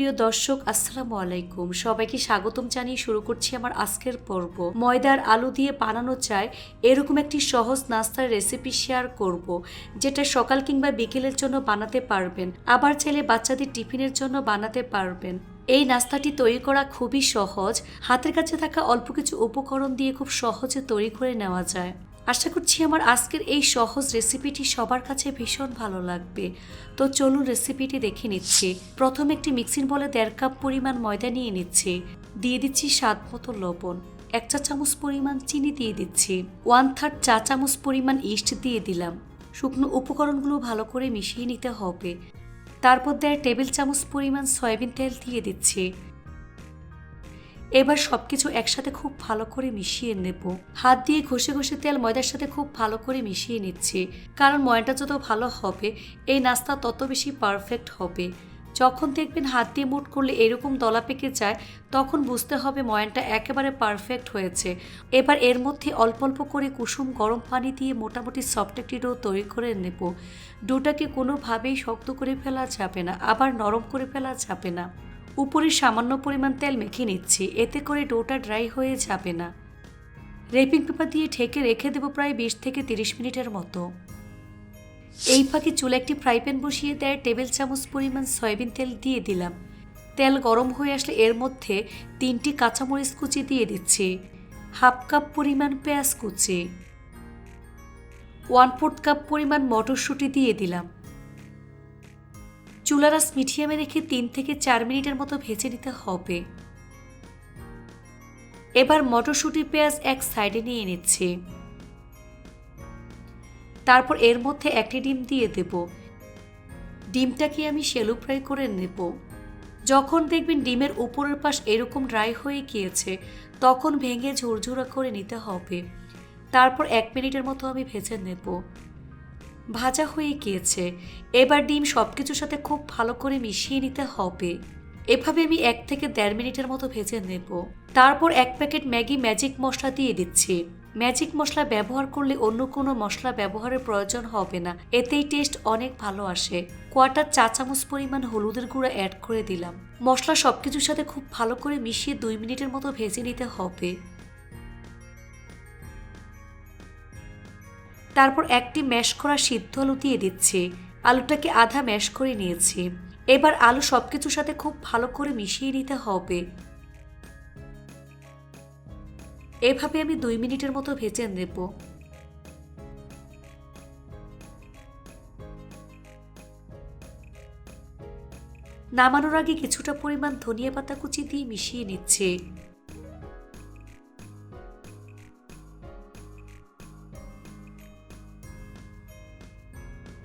সুপ্রিয় দর্শক, আসসালামু আলাইকুম। সবাইকে স্বাগতম জানিয়ে শুরু করছি আমার আজকের পর্ব। ময়দার আলু দিয়ে বানানো চায় এরকম একটি সহজ নাস্তার রেসিপি শেয়ার করব, যেটা সকাল কিংবা বিকেলের জন্য বানাতে পারবেন। আবার চাইলে বাচ্চাদের টিফিনের জন্য বানাতে পারবেন। এই নাস্তাটি তৈরি করা খুবই সহজ। হাতের কাছে থাকা অল্প কিছু উপকরণ দিয়ে খুব সহজে তৈরি করে নেওয়া যায়। আশা করছি আমার আজকের এই সহজ রেসিপিটি সবার কাছে ভীষণ ভালো লাগবে। তো চলুন রেসিপিটি দেখে নিচ্ছি। প্রথম একটি মিক্সিং বলে দেড় কাপ পরিমাণ ময়দা নিয়ে নিচ্ছি। দিয়ে দিচ্ছি স্বাদ মতো লবণ। এক চা চামচ পরিমাণ চিনি দিয়ে দিচ্ছি। ওয়ান থার্ড চা চামচ পরিমাণ ইস্ট দিয়ে দিলাম। শুকনো উপকরণগুলো ভালো করে মিশিয়ে নিতে হবে। তারপর দেয় টেবিল চামচ পরিমাণ সয়াবিন তেল দিয়ে দিচ্ছি। এবার সবকিছু একসাথে খুব ভালো করে মিশিয়ে নেব। হাত দিয়ে ঘষে ঘষে তেল ময়দার সাথে খুব ভালো করে মিশিয়ে নিচ্ছি। কারণ ময়দাটা যত ভালো হবে, এই নাস্তা তত বেশি পারফেক্ট হবে। যখন দেখবেন হাত দিয়ে মুট করলে এরকম দলা পেকে যায়, তখন বুঝতে হবে ময়ানটা একেবারে পারফেক্ট হয়েছে। এবার এর মধ্যে অল্প অল্প করে কুসুম গরম পানি দিয়ে মোটামুটি সফট একটি ডো তৈরি করে নেব। ডোটাকে কোনোভাবেই শক্ত করে ফেলা যাবে না, আবার নরম করে ফেলা যাবে না। উপরে সামান্য পরিমাণ তেল মেখে নিচ্ছি, এতে করে ডোটা ড্রাই হয়ে যাবে না। রেপিং পেপার দিয়ে ঢেকে রেখে দেবো প্রায় বিশ থেকে তিরিশ মিনিটের মতো। এই ফাঁকে চুলে একটি ফ্রাই প্যান বসিয়ে দেয় টেবিল চামচ পরিমাণ সয়াবিন তেল দিয়ে দিলাম। তেল গরম হয়ে আসলে এর মধ্যে তিনটি কাঁচামরিচ কুচি দিয়ে দিচ্ছি, হাফ কাপ পরিমাণ পেঁয়াজ কুচি, ওয়ান ফোর্থ কাপ পরিমাণ মটরশুঁটি দিয়ে দিলাম। চুলারাস মিডিয়ামে রেখে তিন থেকে চার মিনিটের মতো ভেজে নিতে হবে। এবার মটরশুঁটি পেঁয়াজ এক সাইডে নিয়ে নিচ্ছি। তারপর এর মধ্যে একটি ডিম দিয়ে দেব। ডিমটাকে আমি শ্যালো ফ্রাই করে নেব। যখন দেখবেন ডিমের উপরের পাশ এরকম ড্রাই হয়ে গিয়েছে, তখন ভেঙে ঝুরঝুরা করে নিতে হবে। তারপর এক মিনিটের মতো আমি ভেজে নেব। ভাজা হয়ে গিয়েছে। এবার ডিম সব কিছুর সাথে খুব ভালো করে মিশিয়ে নিতে হবে। এভাবে আমি এক থেকে দেড় মিনিটের মতো ভেজে নেব। তারপর এক প্যাকেট ম্যাগি ম্যাজিক মশলা দিয়ে দিচ্ছি। ম্যাজিক মশলা ব্যবহার করলে অন্য কোনো মশলা ব্যবহারের প্রয়োজন হবে না। এতেই টেস্ট অনেক ভালো আসে। কোয়াটার চা চামচ পরিমাণ হলুদের গুঁড়া অ্যাড করে দিলাম। মশলা সব কিছুর সাথে খুব ভালো করে মিশিয়ে দুই মিনিটের মতো ভেজে নিতে হবে। তারপর একটি ম্যাশ করা সিদ্ধ আলু দিয়ে দিচ্ছি। আলুটাকে আধা ম্যাশ করে নিয়েছি। এবার আলু সব কিছুর সাথে খুব ভালো করে মিশিয়ে নিতে হবে। এভাবে আমি দুই মিনিটের মতো ভেজে নেব। নামানোর আগে কিছুটা পরিমাণ ধনিয়া পাতা কুচি দিয়ে মিশিয়ে নিচ্ছে।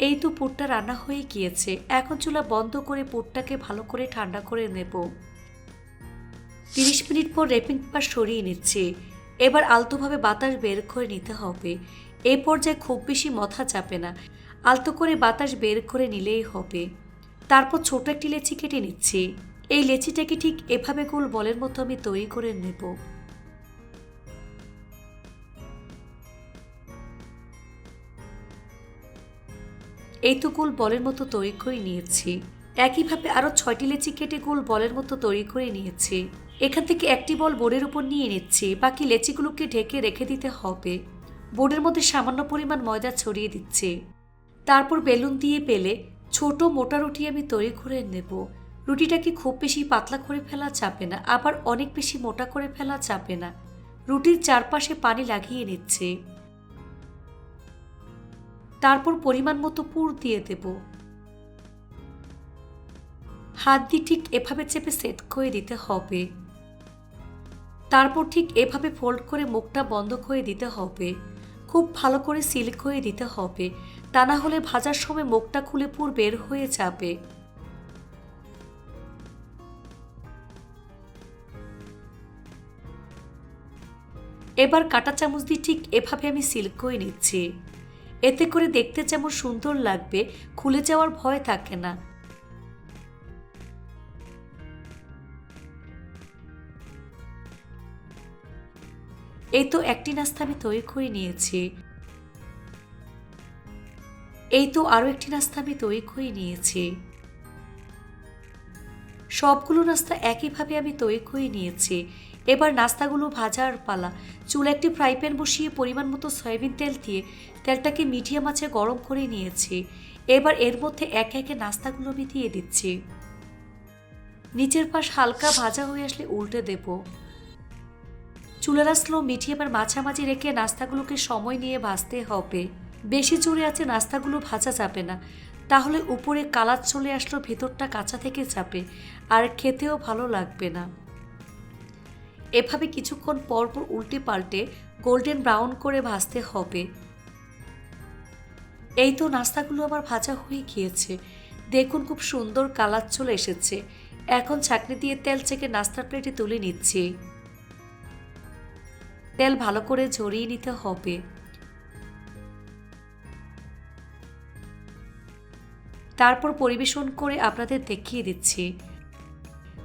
এই তো পুরটা রান্না হয়ে গিয়েছে। এখন চুলা বন্ধ করে পুরটাকে ভালো করে ঠান্ডা করে নেব। তিরিশ মিনিট পর রেপিং পেপার সরিয়ে নিচ্ছে। এবার আলতোভাবে বাতাস বের করে নিতে হবে। এই পর্যায়ে খুব বেশি মথা চাপে না। আলতো করে বাতাস বের করে নিলেই হবে। তারপর ছোট একটি লেচি কেটে নিচ্ছি। এই লেচিটাকে ঠিক এভাবে গোল বলের মতো আমি তৈরি করে নেব। এই তো গোল বলের মতো তৈরি করে নিয়েছি। একইভাবে আরও ছয়টি লেচি কেটে গোল বলের মতো তৈরি করে নিয়েছি। এখান থেকে একটি বল বোর্ডের উপর নিয়ে নিচ্ছি, বাকি লেচিগুলোকে ঢেকে রেখে দিতে হবে। বোর্ডের মধ্যে সামান্য পরিমাণ ময়দা ছড়িয়ে দিচ্ছি। তারপর বেলুন দিয়ে পেলে ছোট মোটা রুটি আমি তৈরি করে নেব। রুটিটাকে খুব বেশি পাতলা করে ফেলা যাবে না, আবার অনেক বেশি মোটা করে ফেলা যাবে না। রুটির চারপাশে পানি লাগিয়ে নিচ্ছে। তারপর পরিমাণ মতো পুর দিয়ে দেব। হাত দিয়ে ঠিক এভাবে চেপে সেট করে দিতে হবে। তারপর ঠিক এভাবে ফোল্ড করে মুখটা বন্ধ করে দিতে হবে। খুব ভালো করে সিল করে দিতে হবে। তা না হলে ভাজার সময় মুখটা খুলে পুর বের হয়ে যাবে। এবার কাটা চামচ দিয়ে ঠিক এভাবে আমি সিল করে নিচ্ছি। এতে করে দেখতে যেমন সুন্দর লাগবে, খুলে যাওয়ার ভয় থাকে না। এই তো একটি নাস্তা আমি তৈরি করে নিয়েছি। এই তো আরও একটি নাস্তা আমি তৈরি করে নিয়েছি। সবগুলো নাস্তা একইভাবে আমি তৈরি করে নিয়েছি। এবার নাস্তাগুলো ভাজার পালা। চুল একটি ফ্রাই প্যান বসিয়ে পরিমাণ মতো সয়াবিন তেল দিয়ে তেলটাকে মিডিয়াম আঁচে গরম করে নিয়েছি। এবার এর মধ্যে একে একে নাস্তাগুলো আমি দিয়ে দিচ্ছি। নিচের পাশ হালকা ভাজা হয়ে আসলে উল্টে দেব। চুলের স্লো মিডিয়ামের মাঝামাঝি রেখে নাস্তাগুলোকে সময় নিয়ে ভাজতে হবে। বেশি জোরে আছে নাস্তাগুলো ভাজা যাবে না। তাহলে উপরে কালার চলে আসলো, ভেতরটা কাঁচা থেকে যাবে। আর খেতেও ভালো লাগবে না। এভাবে কিছুক্ষণ পর পর উল্টে পাল্টে গোল্ডেন ব্রাউন করে ভাজতে হবে। এই তো নাস্তাগুলো আমার ভাজা হয়ে গিয়েছে। দেখুন খুব সুন্দর কালার চলে এসেছে। এখন ছাকনি দিয়ে তেল চেকে নাস্তার প্লেটে তুলে নিচ্ছি। তেল ভালো করে ঝরিয়ে নিতে হবে। তারপর পরিবেশন করে আপনাদের দেখিয়ে দিচ্ছি।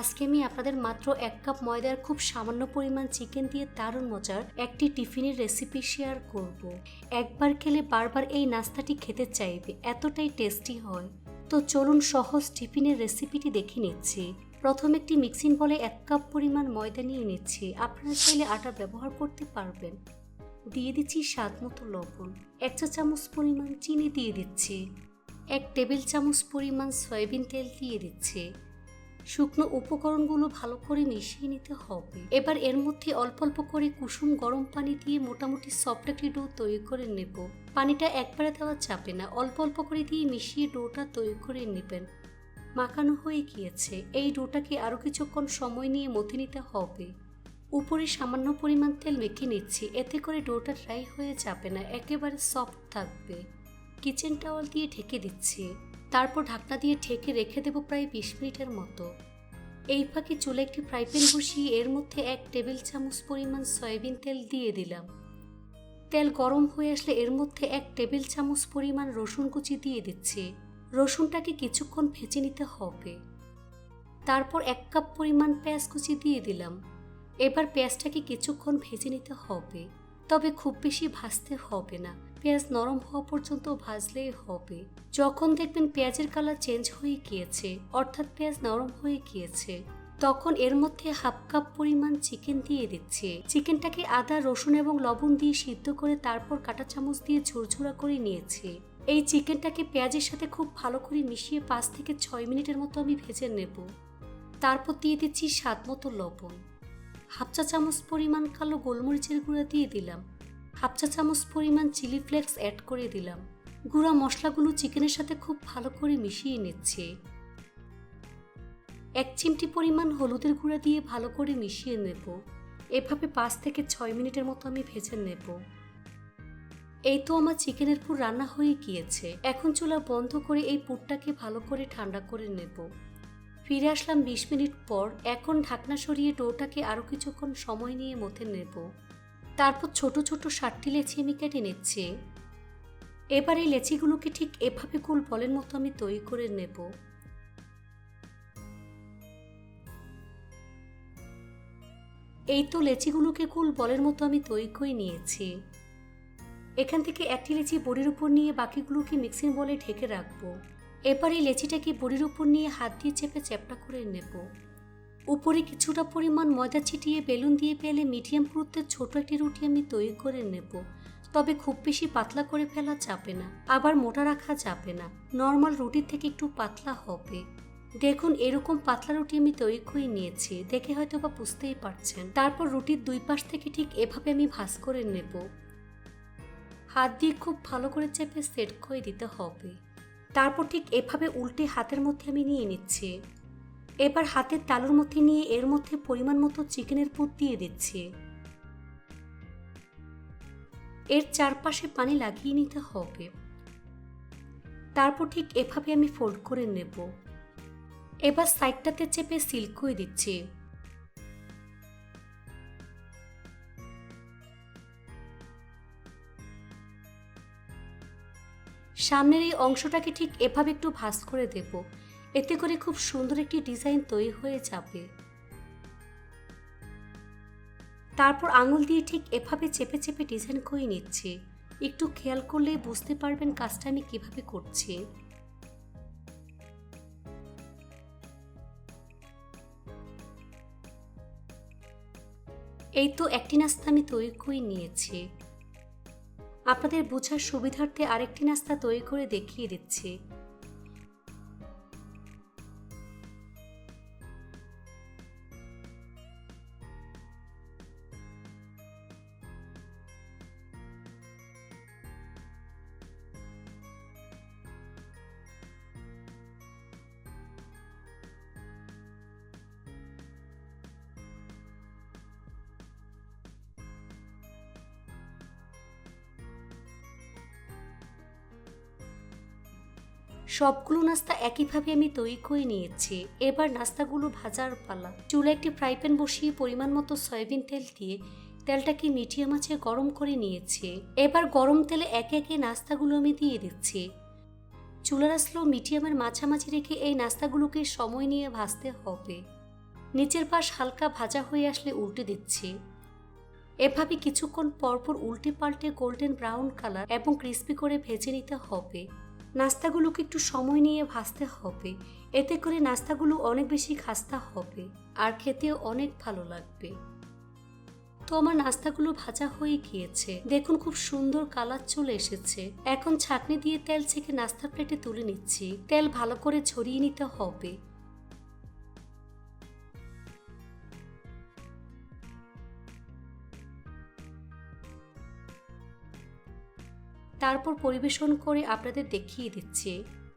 আজকে আমি আপনাদের মাত্র এক কাপ ময়দার খুব সামান্য পরিমাণ চিকেন দিয়ে দারুণ মজার একটি টিফিনের রেসিপি শেয়ার করব। একবার খেলে বারবার এই নাস্তাটি খেতে চাইবে, এতটাই টেস্টি হয়। তো চলুন সহজ টিফিনের রেসিপিটি দেখে নিচ্ছি। প্রথম একটি মিক্সিং বলে এক কাপ পরিমাণ ময়দা নিয়ে নিচ্ছি। আপনারা চাইলে আটা ব্যবহার করতে পারবেন। দিয়ে দিচ্ছি স্বাদ মতো লবণ। এক চা চামচ পরিমাণ চিনি দিয়ে দিচ্ছি। এক টেবিল চামচ পরিমাণ সয়াবিন তেল দিয়ে দিচ্ছি। শুকনো উপকরণগুলো ভালো করে মিশিয়ে নিতে হবে। এবার এর মধ্যে অল্প অল্প করে কুসুম গরম পানি দিয়ে মোটামুটি সফট একটি ডো তৈরি করে নেব। পানিটা একবারে দেওয়া চাপে না, অল্প অল্প করে দিয়ে মিশিয়ে ডোটা তৈরি করে নেবেন। মাখানো হয়ে গিয়েছে, এই ডোটাকে আরও কিছুক্ষণ সময় নিয়ে মথে নিতে হবে। উপরে সামান্য পরিমাণ তেল মেখে নিচ্ছি, এতে করে ডোটা ড্রাই হয়ে যাবে না, একেবারে সফট থাকবে। কিচেন টাওয়াল দিয়ে ঢেকে দিচ্ছি। তারপর ঢাকনা দিয়ে ঢেকে রেখে দেবো প্রায় বিশ মিনিটের মতো। এই ফাঁকে চুলে একটি ফ্রাই প্যান বসিয়ে এর মধ্যে এক টেবিল চামচ পরিমাণ সয়াবিন তেল দিয়ে দিলাম। তেল গরম হয়ে আসলে এর মধ্যে এক টেবিল চামচ পরিমাণ রসুন কুচি দিয়ে দিচ্ছি। রসুনটাকে কিছুক্ষণ ভেজে নিতে হবে। তারপর এক কাপ পরিমাণ পেঁয়াজ কুচি দিয়ে দিলাম। এবার পেঁয়াজটাকে কিছুক্ষণ ভেজে নিতে হবে। তবে খুব বেশি ভাজতে হবে না। পেঁয়াজ নরম হওয়া পর্যন্ত ভাজলেই হবে। যখন দেখবেন পেঁয়াজের কালার চেঞ্জ হয়ে গিয়েছে, অর্থাৎ পেঁয়াজ নরম হয়ে গিয়েছে, তখন এর মধ্যে হাফ কাপ পরিমাণ চিকেন দিয়ে দিচ্ছে। চিকেনটাকে আদা, রসুন এবং লবণ দিয়ে সিদ্ধ করে তারপর কাঁটা চামচ দিয়ে ঝুরঝুরা করে নিয়েছে। এই চিকেনটাকে পেঁয়াজের সাথে খুব ভালো করে মিশিয়ে পাঁচ থেকে ছয় মিনিটের মতো আমি ভেজে নেব। তারপর দিয়ে দিচ্ছি স্বাদ মতো লবণ। হাফ চা চামচ পরিমাণ কালো গোলমরিচের গুঁড়া দিয়ে দিলাম। হাফ চা চামচ পরিমাণ চিলি ফ্লেক্স অ্যাড করে দিলাম। গুঁড়া মশলাগুলো চিকেনের সাথে খুব ভালো করে মিশিয়ে নিচ্ছে। এক চিমটি পরিমাণ হলুদের গুঁড়া দিয়ে ভালো করে মিশিয়ে নেব। এভাবে পাঁচ থেকে ছয় মিনিটের মতো আমি ভেজে নেব। এই তো আমার চিকেনের পুর রান্না হয়ে গিয়েছে। এখন চুলা বন্ধ করে এই পুরটাকে ভালো করে ঠান্ডা করে নেব। ফিরে আসলাম বিশ মিনিট পর। এখন ঢাকনা সরিয়ে ডোটাকে আরও কিছুক্ষণ সময় নিয়ে মথে নেব। তারপর ছোট ছোট ষাটটি লেচি আমি কেটে নিচ্ছি। এবার এই লেচিগুলোকে ঠিক এভাবে গোল বলের মতো আমি তৈরি করে নেব। এই তো লেচিগুলোকে গোল বলের মতো আমি তৈরি করে নিয়েছি। এখান থেকে একটি লেচি বড়ির উপর নিয়ে বাকিগুলোকে মিক্সিং বলে ঢেকে রাখব। এবার এই লেচিটাকে বড়ির উপর নিয়ে হাত দিয়ে চেপে চ্যাপটা করে নেব। উপরে কিছুটা পরিমাণ ময়দা ছিটিয়ে বেলুন দিয়ে পেলে মিডিয়াম পুরুত্বের ছোট একটি রুটি আমি তৈরি করে নেব। তবে খুব বেশি পাতলা করে ফেলা যাবে না। আবার মোটা রাখা যাবে না। নর্মাল রুটির থেকে একটু পাতলা হবে। দেখুন, এরকম পাতলা রুটি আমি তৈরি করে নিয়েছি। দেখে হয়তো বা বুঝতেই পারছেন। তারপর রুটির দুই পাশ থেকে ঠিক এভাবে আমি ভাঁজ করে নেব। হাত দিয়ে খুব ভালো করে চেপে সেট করে দিতে হবে। তারপর ঠিক এভাবে উল্টে হাতের মধ্যে আমি নিয়ে নিচ্ছি। এবার হাতের তালুর মধ্যে নিয়ে এর মধ্যে পরিমাণ মতো চিকেনের পুর দিয়ে দিচ্ছি। এর চারপাশে পানি লাগিয়ে নিতে হবে। তারপর ঠিক এভাবে আমি ফোল্ড করে নেব। এবার সাইডটাতে চেপে সিল করে দিচ্ছি। সামনের এই অংশটাকে ঠিক এভাবে একটু ভাঁজ করে দেব। এতে করে খুব সুন্দর একটি ডিজাইন তৈরি হয়ে যাবে। তারপর আঙুল দিয়ে ঠিক এভাবে চেপে চেপে ডিজাইন করে নিচ্ছি। একটু খেয়াল করলে বুঝতে পারবেন কাজটা আমি কীভাবে করছি। এই তো একটি নাস্তা আমি তৈরি করে নিয়েছি। আপনাদের বোঝার সুবিধার্থে আরেকটি নাস্তা তৈরি করে দেখিয়ে দিচ্ছি। সবগুলো নাস্তা একইভাবে আমি তৈরি করে নিয়েছি। এবার নাস্তাগুলো ভাজার পালা। চুলে একটি ফ্রাই প্যান বসিয়ে পরিমাণ মতো সয়াবিন তেল দিয়ে তেলটাকে মিডিয়াম আঁচে গরম করে নিয়েছি। এবার গরম তেলে একে একে নাস্তাগুলো আমি দিয়ে দিচ্ছি। চুলার আসলেও মিডিয়ামের মাঝামাঝি রেখে এই নাস্তাগুলোকে সময় নিয়ে ভাজতে হবে। নিচের পাশ হালকা ভাজা হয়ে আসলে উল্টে দিচ্ছি। এভাবে কিছুক্ষণ পরপর উল্টে পাল্টে গোল্ডেন ব্রাউন কালার এবং ক্রিস্পি করে ভেজে নিতে হবে। নাস্তাগুলোকে একটু সময় নিয়ে ভাজতে হবে। এতে করে নাস্তাগুলো অনেক বেশি খাস্তা হবে আর খেতেও অনেক ভালো লাগবে। তো আমার নাস্তাগুলো ভাজা হয়ে গিয়েছে। দেখুন খুব সুন্দর কালার চলে এসেছে। এখন ছাঁকনি দিয়ে তেল ছেঁকে নাস্তার প্লেটে তুলে নিচ্ছি। তেল ভালো করে ছড়িয়ে নিতে হবে। তারপর পরিবেশন করে আপনাদের দেখিয়ে দিচ্ছি।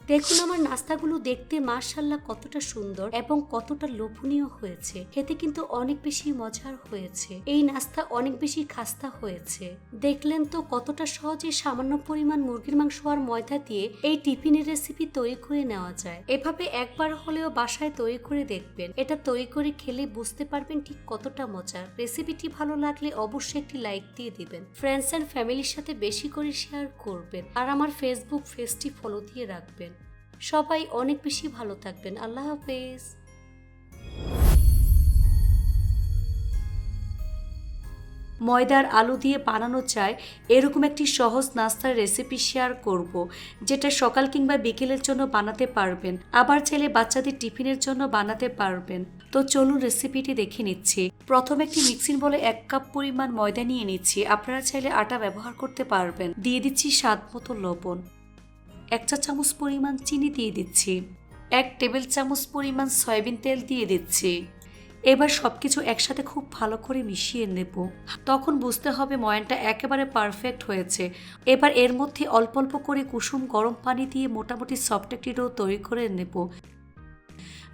দেখুন আমার নাস্তাগুলো দেখতে মার্শাল্লাহ কতটা সুন্দর এবং কতটা লোভনীয় হয়েছে। খেতে কিন্তু অনেক বেশি মজার হয়েছে। এই নাস্তা অনেক বেশি খাস্তা হয়েছে। দেখলেন তো কতটা সহজে সামান্য পরিমাণ মুরগির মাংস আর ময়দা দিয়ে এই টিফিনের রেসিপি তৈরি করে নেওয়া যায়। এভাবে একবার হলেও বাসায় তৈরি করে দেখবেন। এটা তৈরি করে খেলে বুঝতে পারবেন ঠিক কতটা মজার। রেসিপিটি ভালো লাগলে অবশ্যই একটি লাইক দিয়ে দিবেন। ফ্রেন্ডস অ্যান্ড ফ্যামিলির সাথে বেশি করে শেয়ার করবেন। আর আমার ফেসবুক পেজটি ফলো দিয়ে রাখবেন। সবাই অনেক বেশি ভালো থাকবেন। আল্লাহ হাফেজ। ময়দার আলু দিয়ে বানানো চায়, এরকম একটি সহজ নাস্তার রেসিপি শেয়ার করব, যেটা সকাল কিংবা বিকেলের জন্য বানাতে পারবেন। আবার চাইলে বাচ্চাদের টিফিনের জন্য বানাতে পারবেন। তো চলুন রেসিপিটি দেখে নিচ্ছি। প্রথমে একটি মিক্সিং বলে এক কাপ পরিমাণ ময়দা নিয়ে নিচ্ছি। আপনারা চাইলে আটা ব্যবহার করতে পারবেন। দিয়ে দিচ্ছি স্বাদ মতো লবণ। এক চা চামচ পরিমাণ চিনি দিয়ে দিচ্ছি। এক টেবিল চামচ পরিমাণ সয়াবিন তেল দিয়ে দিচ্ছি। এবার সবকিছু একসাথে খুব ভালো করে মিশিয়ে নেব। তখন বুঝতে হবে ময়ানটা একেবারে পারফেক্ট হয়েছে। এবার এর মধ্যে অল্প অল্প করে কুসুম গরম পানি দিয়ে মোটামুটি সফট একটি ডো তৈরি করে নেব।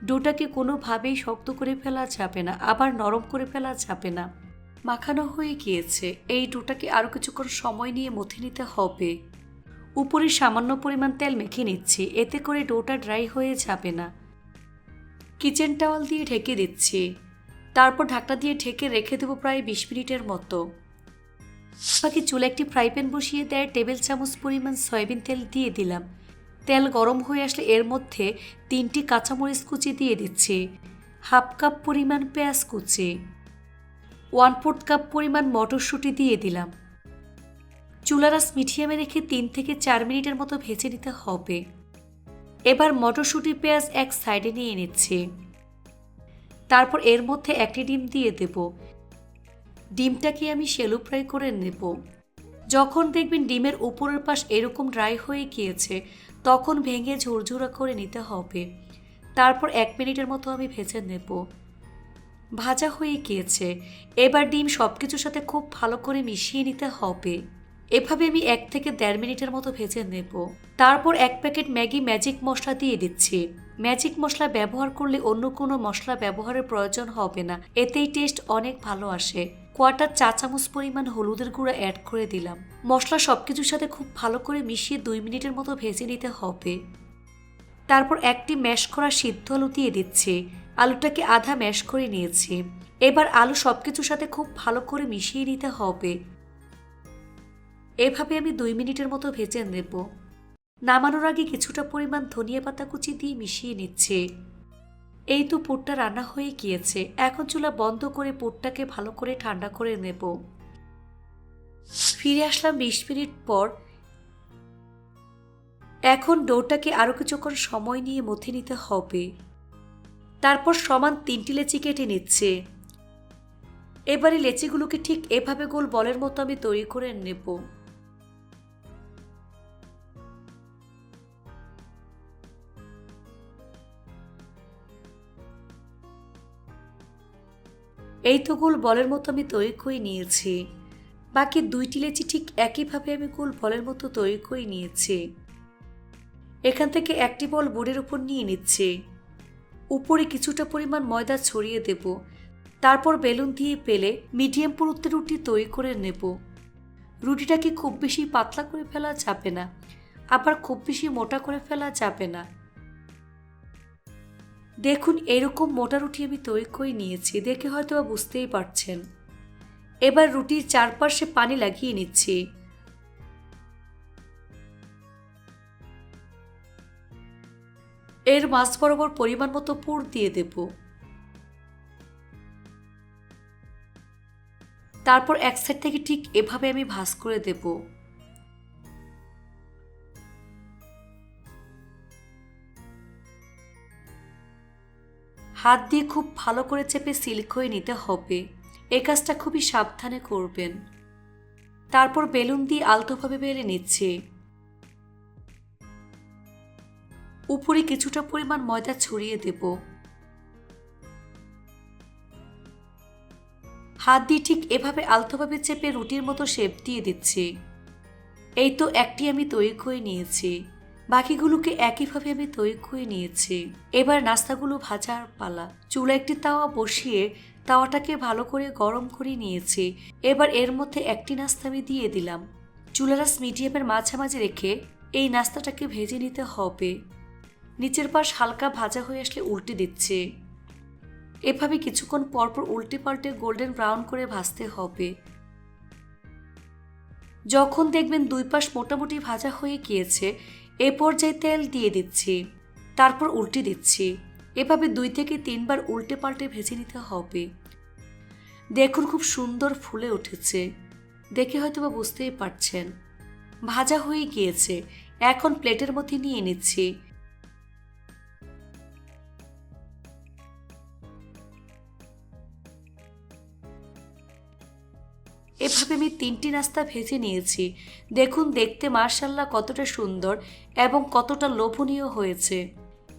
ডোটাকে কোনোভাবেই শক্ত করে ফেলা যাবে না, আবার নরম করে ফেলা যাবে না। মাখানো হয়ে গিয়েছে। এই ডোটাকে আরও কিছুক্ষণ সময় নিয়ে মথে নিতে হবে। উপরে সামান্য পরিমাণ তেল মেখে নিচ্ছি, এতে করে ডোটা ড্রাই হয়ে যাবে না। কিচেন টাওয়াল দিয়ে ঢেকে দিচ্ছি। তারপর ঢাকনা দিয়ে ঢেকে রেখে দেবো প্রায় বিশ মিনিটের মতো। বাকি চুলে একটি ফ্রাই প্যান বসিয়ে দেয় টেবিল চামচ পরিমাণ সয়াবিন তেল দিয়ে দিলাম। তেল গরম হয়ে আসলে এর মধ্যে তিনটি কাঁচামরিচ কুচি দিয়ে দিচ্ছি। হাফ কাপ পরিমাণ পেঁয়াজ কুচি। ওয়ান ফোর্থ কাপ পরিমাণ মটরশুঁটি দিয়ে দিলাম। চুলারাস মিডিয়ামে রেখে তিন থেকে চার মিনিটের মতো ভেজে নিতে হবে। এবার মটরশুঁটি পেঁয়াজ এক সাইডে নিয়ে নিচ্ছি। তারপর এর মধ্যে একটি ডিম দিয়ে দেব। ডিমটাকে আমি শেলো ফ্রাই করে নেব। যখন দেখবেন ডিমের উপরের পাশ এরকম ড্রাই হয়ে গিয়েছে, তখন ভেঙে ঝুরঝুরা করে নিতে হবে। তারপর এক মিনিটের মতো আমি ভেজে নেব। ভাজা হয়ে গিয়েছে। এবার ডিম সব কিছুর সাথে খুব ভালো করে মিশিয়ে নিতে হবে। এভাবে আমি এক থেকে দেড় মিনিটের মতো ভেজে নেব। তারপর এক প্যাকেট ম্যাগি ম্যাজিক মশলা দিয়ে দিচ্ছি। ম্যাজিক মশলা ব্যবহার করলে অন্য কোনো মশলা ব্যবহারের প্রয়োজন হবে না। এতেই টেস্ট অনেক ভালো আসে। কোয়াটার চা চামচ পরিমাণ হলুদের গুঁড়া অ্যাড করে দিলাম। মশলা সব কিছুর সাথে খুব ভালো করে মিশিয়ে দুই মিনিটের মতো ভেজে নিতে হবে। তারপর একটি ম্যাশ করা সিদ্ধ আলু দিয়ে দিচ্ছি। আলুটাকে আধা ম্যাশ করে নিয়েছি। এবার আলু সব কিছুর সাথে খুব ভালো করে মিশিয়ে নিতে হবে। এভাবে আমি দুই মিনিটের মতো ভেজে নেব। নামানোর আগে কিছুটা পরিমাণ ধনিয়া পাতা কুচি দিয়ে মিশিয়ে নিচ্ছে। এই তো পুরটা রান্না হয়ে গিয়েছে। এখন চুলা বন্ধ করে পুরটাকে ভালো করে ঠান্ডা করে নেব। ফিরে আসলাম বিশ মিনিট পর। এখন ডোটাকে আরও কিছুক্ষণ সময় নিয়ে মথে নিতে হবে। তারপর সমান তিনটি লেচি কেটে নিচ্ছে। এবারে লেচিগুলোকে ঠিক এভাবে গোল বলের মতো আমি তৈরি করে নেব। এই তো গোল বলের মতো আমি তৈরি করে নিয়েছি। বাকি দুইটি লেচি ঠিক একইভাবে আমি গোল বলের মতো তৈরি করে নিয়েছি। এখান থেকে একটি বল বোর্ডের উপর নিয়ে নিচ্ছে। উপরে কিছুটা পরিমাণ ময়দা ছড়িয়ে দেব। তারপর বেলুন দিয়ে পেলে মিডিয়াম পুরুত্বের রুটি তৈরি করে নেব। রুটিটাকে খুব বেশি পাতলা করে ফেলা যাবে না। আবার খুব বেশি মোটা করে ফেলা যাবে না। দেখুন, এরকম মোটা রুটি আমি তৈরি করে নিয়েছি, দেখে হয়তো বা বুঝতেই পারছেন। এবার রুটির চারপাশে পানি লাগিয়ে নিচ্ছি। এর মাছ বরাবর পরিমাণ মতো পুর দিয়ে দেব। তারপর এক সাইড থেকে ঠিক এভাবে আমি ভাঁজ করে দেব। হাত দিয়ে খুব ভালো করে চেপে সিল্ক হয়ে নিতে হবে। এ কাজটা খুবই সাবধানে করবেন। তারপর বেলুন দিয়ে আলতোভাবে বেলে নিচ্ছে। উপরে কিছুটা পরিমাণ ময়দা ছড়িয়ে দেব। হাত দিয়ে ঠিক এভাবে আলতোভাবে চেপে রুটির মতো শেপ দিয়ে দিচ্ছি। এই তো একটি আমি তৈরি করে নিয়েছি। বাকিগুলোকে একইভাবে আমি তৈরি করে নিয়েছি। এবার নাস্তাগুলো ভাজার পালা। চুলা একটি তাওয়া বসিয়ে তাওয়াটাকে ভালো করে গরম করে নিয়েছি। এবার এর মধ্যে একটি নাস্তা আমি দিয়ে দিলাম। চুলারাস মিডিয়ামের মাঝামাঝি রেখে এই নাস্তাটাকে ভেজে নিতে হবে। নিচের পাশ হালকা ভাজা হয়ে আসলে উল্টে দিচ্ছে। এভাবে কিছুক্ষণ পরপর উল্টে পাল্টে গোল্ডেন ব্রাউন করে ভাজতে হবে। যখন দেখবেন দুই পাশ মোটামুটি ভাজা হয়ে গিয়েছে এ পর্যায়ে তেল দিয়ে দিচ্ছি, তারপর উল্টে দিচ্ছি। এভাবে দুই থেকে তিনবার উল্টে পাল্টে ভেজে নিতে হবে। দেখুন খুব সুন্দর ফুলে উঠেছে। দেখে হয়তো বা বুঝতেই পারছেন। ভাজা হয়ে গিয়েছে। এখন প্লেটের মধ্যে নিয়ে নিচ্ছি। এভাবে আমি তিনটি নাস্তা ভেজে নিয়েছি। দেখুন, দেখতে মার্শাল্লাহ কতটা সুন্দর এবং কতটা লোভনীয় হয়েছে।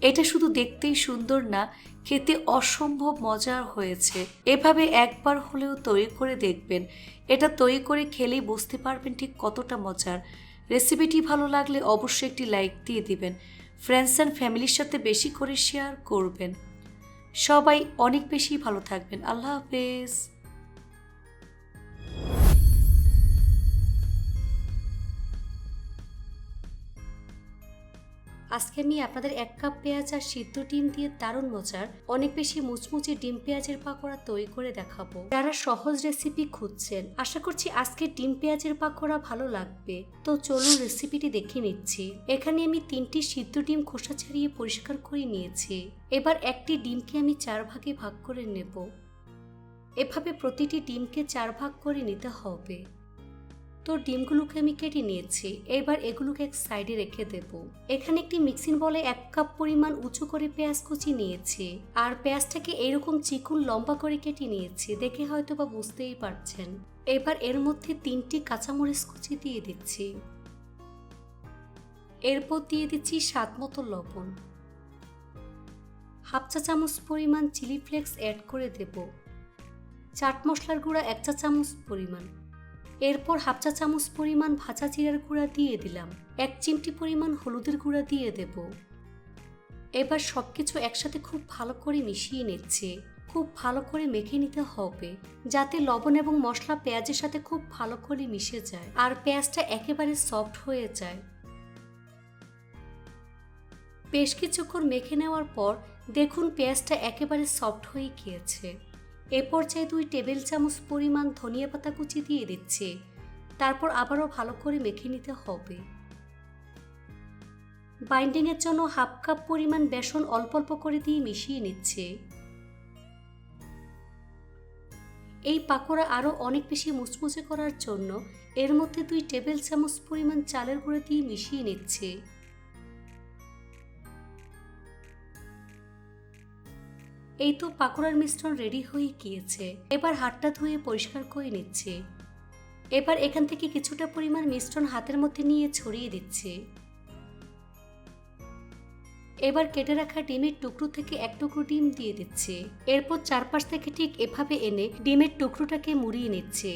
এটা শুধু দেখতেই সুন্দর না, খেতে অসম্ভব মজার হয়েছে। এভাবে একবার হলেও তৈরি করে দেখবেন। এটা তৈরি করে খেলেই বুঝতে পারবেন ঠিক কতটা মজার। রেসিপিটি ভালো লাগলে অবশ্যই একটি লাইক দিয়ে দিবেন। ফ্রেন্ডস অ্যান্ড ফ্যামিলির সাথে বেশি করে শেয়ার করবেন। সবাই অনেক বেশি ভালো থাকবেন। আল্লাহ হাফেজ। আজকে আমি আপনাদের এক কাপ পেঁয়াজ আর সিদ্ধ ডিম দিয়ে দারুণ মজার, অনেক বেশি মুচমুচে ডিম পেঁয়াজের পাকোড়া তৈরি করে দেখাবো। যারা সহজ রেসিপি খুঁজছেন, আশা করছি আজকে ডিম পেঁয়াজের পাকোড়া ভালো লাগবে। তো চলুন রেসিপিটি দেখে নিচ্ছি। এখানে আমি তিনটি সিদ্ধ ডিম খোসা ছাড়িয়ে পরিষ্কার করে নিয়েছি। এবার একটি ডিমকে আমি চার ভাগে ভাগ করে নেব। এভাবে প্রতিটি ডিমকে চার ভাগ করে নিতে হবে। তো ডিমগুলোকে আমি কেটে নিয়েছি। এবার এগুলোকে এক সাইডে রেখে দেব। এখানে একটি মিক্সিং বলে এক কাপ পরিমাণ উঁচু করে পেঁয়াজ কুচি নিয়েছি। আর পেঁয়াজটাকে এরকম চিকুন লম্বা করে কেটে নিয়েছি, দেখে হয়তো বা বুঝতেই পারছেন। এবার এর মধ্যে তিনটি কাঁচামরিচ কুচি দিয়ে দিচ্ছি। এরপর দিয়ে দিচ্ছি স্বাদ মতো লবণ। হাফ চা চামচ পরিমাণ চিলি ফ্লেক্স অ্যাড করে দেব। চাট মশলার গুঁড়া এক চা চামচ পরিমাণ। এরপর হাফ চা চামচ পরিমাণ ভাজা জিরার গুঁড়া দিয়ে দিলাম। এক চিমটি পরিমাণ হলুদের গুঁড়া দিয়ে দেব। এবার সব কিছু একসাথে খুব ভালো করে মিশিয়ে নিচ্ছে। খুব ভালো করে মেখে নিতে হবে, যাতে লবণ এবং মশলা পেঁয়াজের সাথে খুব ভালো করে মিশে যায় আর পেঁয়াজটা একেবারে সফট হয়ে যায়। বেশ কিছুক্ষণ মেখে নেওয়ার পর দেখুন পেঁয়াজটা একেবারে সফট হয়ে গিয়েছে। এ পর্যায়ে দুই টেবিল চামচ পরিমাণ ধনিয়া পাতা কুচি দিয়ে দিচ্ছি। তারপর আবারও ভালো করে মেখে নিতে হবে। বাইন্ডিংয়ের জন্য হাফ কাপ পরিমাণ বেসন অল্প অল্প করে দিয়ে মিশিয়ে নিচ্ছে। এই পাকোড়া আরও অনেক বেশি মুচমুচে করার জন্য এর মধ্যে দুই টেবিল চামচ পরিমাণ চালের গুঁড়ো দিয়ে মিশিয়ে নিচ্ছে। এই তো পাকোড়ার মিশ্রণ রেডি হয়ে গিয়েছে। এবার হাতটা ধুয়ে পরিষ্কার করে নিচ্ছে। এবার এখান থেকে কিছুটা পরিমাণ মিশ্রণ হাতের মধ্যে নিয়ে ছড়িয়ে দিচ্ছে। এবার কেটে রাখা ডিমের টুকরো থেকে এক টুকরো ডিম দিয়ে দিচ্ছে। এরপর চারপাশ থেকে ঠিক এভাবে এনে ডিমের টুকরোটাকে মুড়িয়ে নিচ্ছে।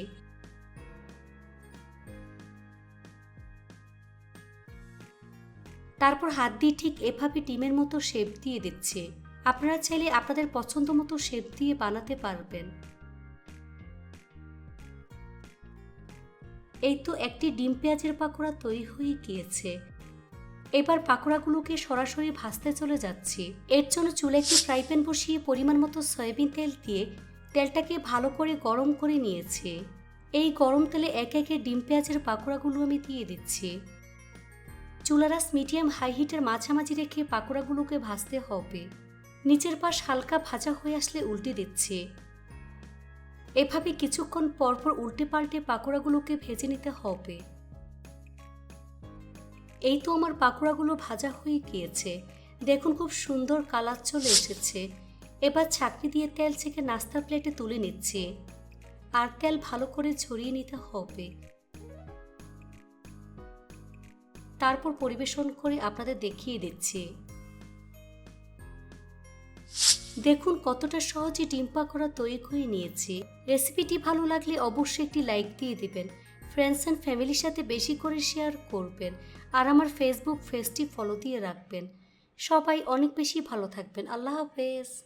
তারপর হাত দিয়ে ঠিক এভাবে ডিমের মতো শেপ দিয়ে দিচ্ছে। আপনারা চাইলে আপনাদের পছন্দ মতো শেপ দিয়ে বানাতে পারবেন। এই তো একটি ডিম পেঁয়াজের পাকোড়া তৈরি হয়ে গিয়েছে। এবার পাকোড়াগুলোকে সরাসরি ভাজতে চলে যাচ্ছি। এর জন্য চুলে একটি ফ্রাই প্যান বসিয়ে পরিমাণ মতো সয়াবিন তেল দিয়ে তেলটাকে ভালো করে গরম করে নিয়েছে। এই গরম তেলে একে একে ডিম পেঁয়াজের পাকোড়াগুলো আমি দিয়ে দিচ্ছি। চুলারাস মিডিয়াম হাই হিটের মাঝামাঝি রেখে পাকোড়াগুলোকে ভাজতে হবে। নিচের পাশ হালকা ভাজা হয়ে আসলে উল্টে দিচ্ছে। এভাবে কিছুক্ষণ পরপর উল্টে পাল্টে পাকোড়াগুলোকে ভেজে নিতে হবে। এই তো আমার পাকোড়াগুলো ভাজা হয়ে গিয়েছে। দেখুন খুব সুন্দর কালার চলে এসেছে। এবার ছাকনি দিয়ে তেল ছেঁকে নাস্তার প্লেটে তুলে নিচ্ছি। আর তেল ভালো করে ছড়িয়ে নিতে হবে। তারপর পরিবেশন করে আপনাদের দেখিয়ে দিচ্ছি। দেখুন কতটা সহজে ডিম পাকোড়া তৈরি করে নিয়েছি। রেসিপিটি ভালো লাগলে অবশ্যই একটি লাইক দিয়ে দিবেন। ফ্রেন্ডস অ্যান্ড ফ্যামিলির সাথে বেশি করে শেয়ার করবেন। আর আমার ফেসবুক পেজটি ফলো দিয়ে রাখবেন। সবাই অনেক বেশি ভালো থাকবেন। আল্লাহ হাফেজ।